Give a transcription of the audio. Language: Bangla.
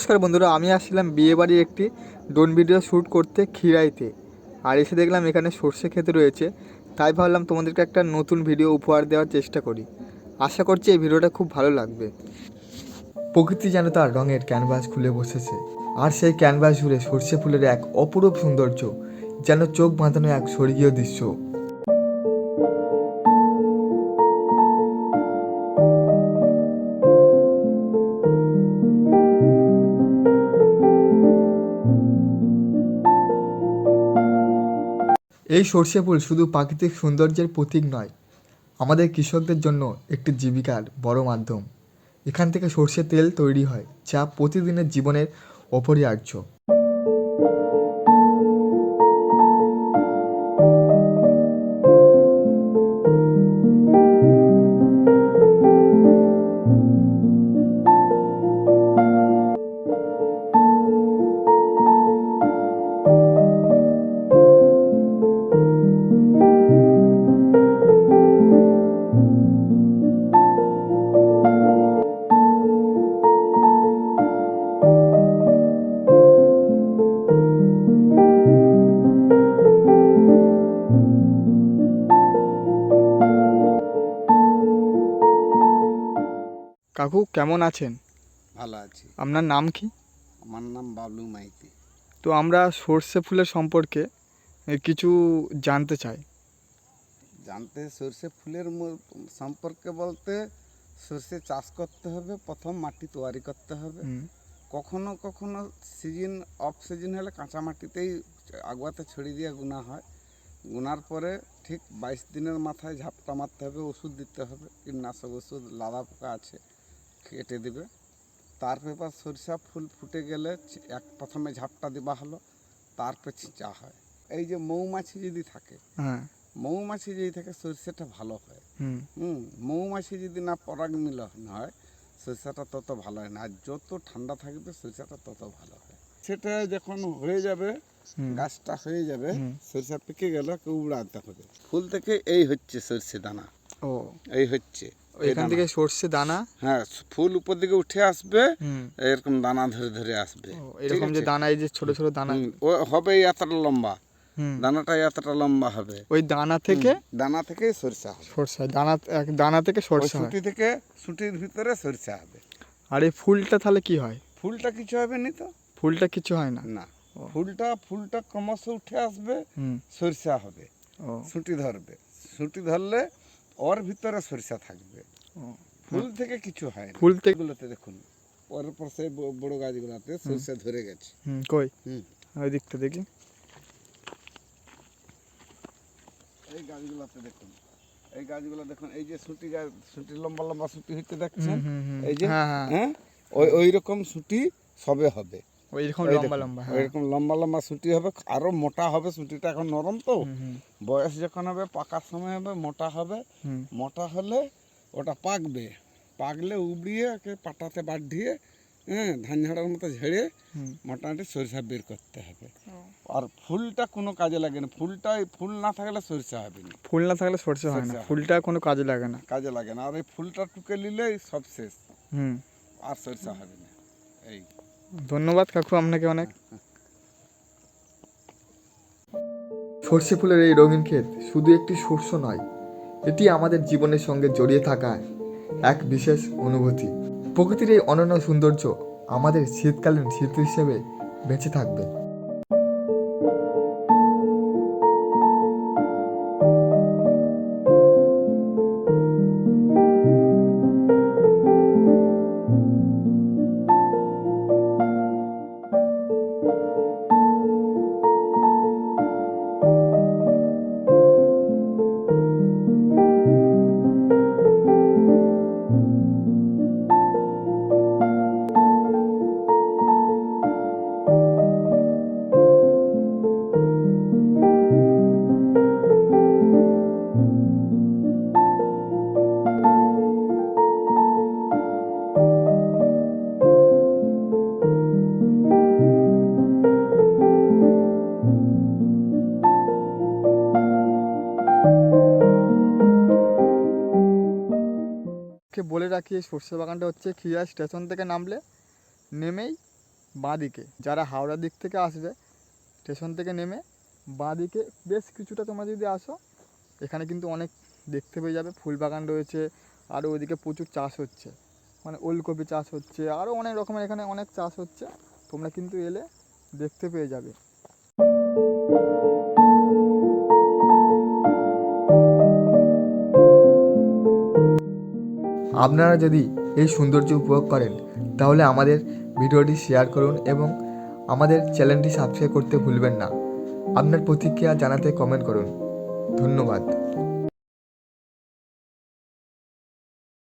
নমস্কার বন্ধুরা, আমি আসছিলাম বিয়েবাড়ির একটি ড্রোন ভিডিও শ্যুট করতে খিরাইতে। আর এসে দেখলাম এখানে সর্ষে খেতে রয়েছে, তাই ভাবলাম তোমাদেরকে একটা নতুন ভিডিও উপহার দেওয়ার চেষ্টা করি। আশা করছি এই ভিডিওটা খুব ভালো লাগবে। প্রকৃতি যেন তার রঙের ক্যানভাস খুলে বসেছে, আর সেই ক্যানভাস জুড়ে সর্ষে ফুলের এক অপরূপ সৌন্দর্য যেন চোখ বাঁধানো এক স্বর্গীয় দৃশ্য। এই সর্ষে ফুল শুধু প্রাকৃতিক সৌন্দর্যের প্রতীক নয়, আমাদের কৃষকদের জন্য একটি জীবিকার বড় মাধ্যম। এখান থেকে সর্ষের তেল তৈরি হয়, যা প্রতিদিনের জীবনের অপরিহার্য। কাকু কেমন আছেন? ভালো আছি। আপনার নাম কি? আমার নাম বাবলু মাইতি। তো আমরা সর্ষে ফুলের সম্পর্কে কিছু জানতে চাই। জানতে সর্ষে ফুলের সম্পর্কে বলতে সর্ষে চাষ করতে হবে প্রথম মাটি তৈরি করতে হবে। কখনো কখনো সিজন অফ সিজন হলে কাঁচা মাটিতেই আগুয়াতে ছড়িয়ে দিয়ে গুনা হয়। গুনার পরে ঠিক বাইশ দিনের মাথায় ঝাপটা মারতে হবে ওষুধ দিতে হবে কীটনাশক ওষুধ লাদা পোকা আছে। কেটে দিবে। তারপর সরিষা ফুল ফুটে গেলে এক প্রথমে ঝাপটা দেওয়া হলো তারপর ছিঁচা হয়। এই যে মৌমাছি যদি থাকে হ্যাঁ। মৌমাছি যদি থাকে সরিষাটা ভালো হয়। হুম। হুম মৌমাছি যদি না পরাগ মিলন হয় সরিষাটা তত ভালো হয় না। আর যত ঠান্ডা থাকবে সরিষাটা তত ভালো হয়। সেটা যখন হয়ে যাবে গাছটা হয়ে যাবে। সরিষা পেকে গেল কেউ উড়াতে হবে। ফুল থেকে এই হচ্ছে সরষে দানা। ও। এই হচ্ছে। এখান থেকে সর্ষে দানা। হ্যাঁ ফুল উপর দিকে উঠে আসবে এরকম দানা ধরে ধরে আসবে। এরকম যে দানা এই যে ছোট ছোট দানা। ও হবে এতটা লম্বা। হুম। দানাটা এতটা লম্বা হবে। ওই দানা থেকে? দানা থেকে সরিষা হবে। সরষে দানা এক- দানা থেকে সরষে সুটি থেকে সুটির ভিতরে সরিষা হবে। আর এই ফুলটা তাহলে কি হয়? ফুলটা কিছু হবে নি তো? ফুলটা কিছু হয় না? না। ফুলটা ফুলটা ক্রমশ উঠে আসবে সরিষা হবে। ও। সুটি ধরবে। সুটি ধরলে ওর ভিতরে সরিষা থাকবে। ফুল থেকে কিছু হয় ফুল থেকে এগুলোতে দেখুন পরের পর সেই বড় গাছগুলোতে সরিষা ধরে গেছে। কই? হুম। ওই দিকটা দেখি। এই গাছগুলোতে দেখুন এই গাছগুলো দেখুন এই যে সুটি গাছ সুটি লম্বা লম্বা সুটি হইতে দেখছেন। এই যে হ্যাঁ হ্যাঁ। হ্যাঁ? ওই ওই রকম সুটি সবে হবে। ওই রকম লম্বা লম্বা হ্যাঁ। ওইরকম লম্বা লম্বা সুটি হবে আরও মোটা হবে সুটিটা এখন নরম তো। বয়স যখন হবে পাকার সময় হবে মোটা হবে। মোটা হলে ওটা পাকবে। পাকলে উবড়িয়ে ওকে পাটাতে বাঁধিয়ে হ্যাঁ ধান ঝাড়ার মতো ঝেড়ে মোটামুটি সরিষা বের করতে হবে। আর ফুলটা কোনো কাজে লাগে না। ফুলটা ফুল না থাকলে সরিষা হবে না। ফুল না থাকলে সরষে হয় না। ফুলটা কোনো কাজে লাগে না। কাজে লাগে না। আর এই ফুলটা টুকে নিলেই সব শেষ। হুম। আর সরিষা হবে না। এই। ধন্যবাদ কাকু, আপনাকে অনেক। সর্ষে ফুলের এই রঙিন ক্ষেত শুধু একটি সর্ষ নয়, এটি আমাদের জীবনের সঙ্গে জড়িয়ে থাকা এক বিশেষ অনুভূতি। প্রকৃতির এই অনন্য সৌন্দর্য আমাদের শীতকালীন স্মৃতি হিসেবে বেঁচে থাকবে। কে বলে রাখি এই সর্ষে বাগানটা হচ্ছে খিয়া স্টেশন থেকে নামলে, নেমেই বাঁ দিকে যারা হাওড়ার দিক থেকে আসবে, স্টেশন থেকে নেমে বাঁ দিকে বেশ কিছুটা তোমরা যদি আসো, এখানে কিন্তু অনেক দেখতে পেয়ে যাবে, ফুল বাগান রয়েছে আরও ওইদিকে প্রচুর চাষ হচ্ছে মানে ওলকপি চাষ হচ্ছে আরও অনেক রকমের এখানে অনেক চাষ হচ্ছে, তোমরা কিন্তু এলে দেখতে পেয়ে যাবে। আপনারা যদি এই সৌন্দর্য উপভোগ করেন, তাহলে আমাদের ভিডিওটি শেয়ার করুন এবং আমাদের চ্যানেলটি সাবস্ক্রাইব করতে ভুলবেন না। আপনার প্রতিক্রিয়া জানাতে কমেন্ট করুন। ধন্যবাদ।